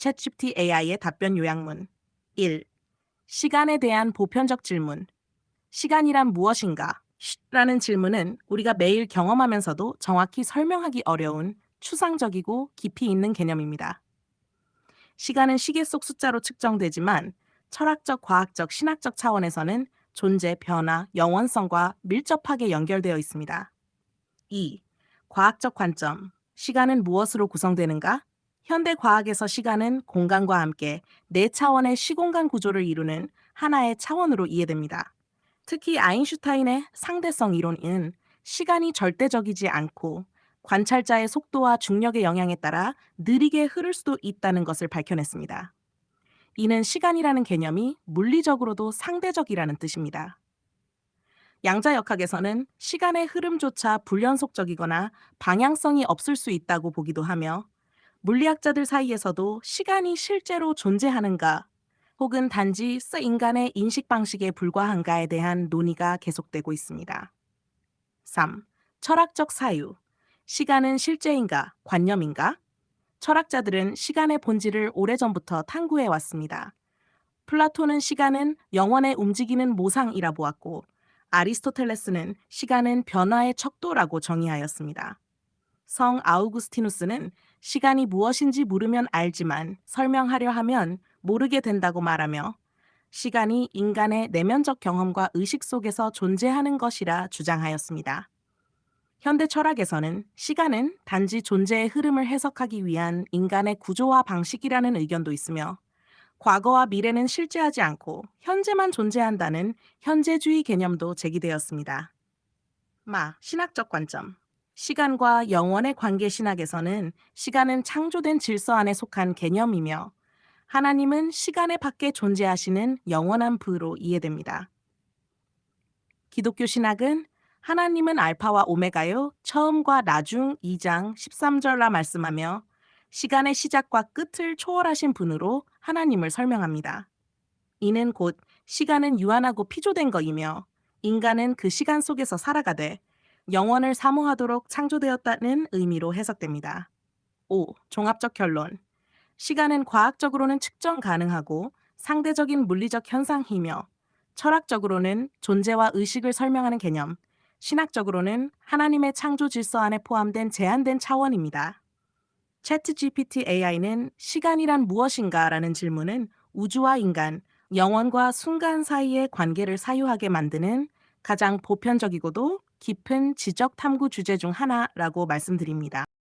챗GPT AI의 답변 요약문 1. 시간에 대한 보편적 질문 시간이란 무엇인가? 라는 질문은 우리가 매일 경험하면서도 정확히 설명하기 어려운 추상적이고 깊이 있는 개념입니다. 시간은 시계 속 숫자로 측정되지만 철학적, 과학적, 신학적 차원에서는 존재, 변화, 영원성과 밀접하게 연결되어 있습니다. 2. 과학적 관점. 시간은 무엇으로 구성되는가? 현대 과학에서 시간은 공간과 함께 네 차원의 시공간 구조를 이루는 하나의 차원으로 이해됩니다. 특히 아인슈타인의 상대성 이론은 시간이 절대적이지 않고 관찰자의 속도와 중력의 영향에 따라 느리게 흐를 수도 있다는 것을 밝혀냈습니다. 이는 시간이라는 개념이 물리적으로도 상대적이라는 뜻입니다. 양자역학에서는 시간의 흐름조차 불연속적이거나 방향성이 없을 수 있다고 보기도 하며 물리학자들 사이에서도 시간이 실제로 존재하는가 혹은 단지 인간의 인식 방식에 불과한가에 대한 논의가 계속되고 있습니다. 3. 철학적 사유. 시간은 실제인가, 관념인가? 철학자들은 시간의 본질을 오래전부터 탐구해 왔습니다. 플라톤은 시간은 영원에 움직이는 모상이라 보았고, 아리스토텔레스는 시간은 변화의 척도라고 정의하였습니다. 성 아우구스티누스는 시간이 무엇인지 물으면 알지만 설명하려 하면 모르게 된다고 말하며 시간이 인간의 내면적 경험과 의식 속에서 존재하는 것이라 주장하였습니다. 현대 철학에서는 시간은 단지 존재의 흐름을 해석하기 위한 인간의 구조와 방식이라는 의견도 있으며 과거와 미래는 실제하지 않고 현재만 존재한다는 현재주의 개념도 제기되었습니다. 마, 신학적 관점. 시간과 영원의 관계 신학에서는 시간은 창조된 질서 안에 속한 개념이며 하나님은 시간의 밖에 존재하시는 영원한 부로 이해됩니다. 기독교 신학은 하나님은 알파와 오메가요 처음과 나중 2장 13절라 말씀하며 시간의 시작과 끝을 초월하신 분으로 하나님을 설명합니다. 이는 곧 시간은 유한하고 피조된 것이며 인간은 그 시간 속에서 살아가되 영원을 사모하도록 창조되었다는 의미로 해석됩니다. 5. 종합적 결론. 시간은 과학적으로는 측정 가능하고 상대적인 물리적 현상이며 철학적으로는 존재와 의식을 설명하는 개념, 신학적으로는 하나님의 창조 질서 안에 포함된 제한된 차원입니다. 채트 GPT AI는 시간이란 무엇인가? 라는 질문은 우주와 인간, 영원과 순간 사이의 관계를 사유하게 만드는 가장 보편적이고도 깊은 지적 탐구 주제 중 하나라고 말씀드립니다.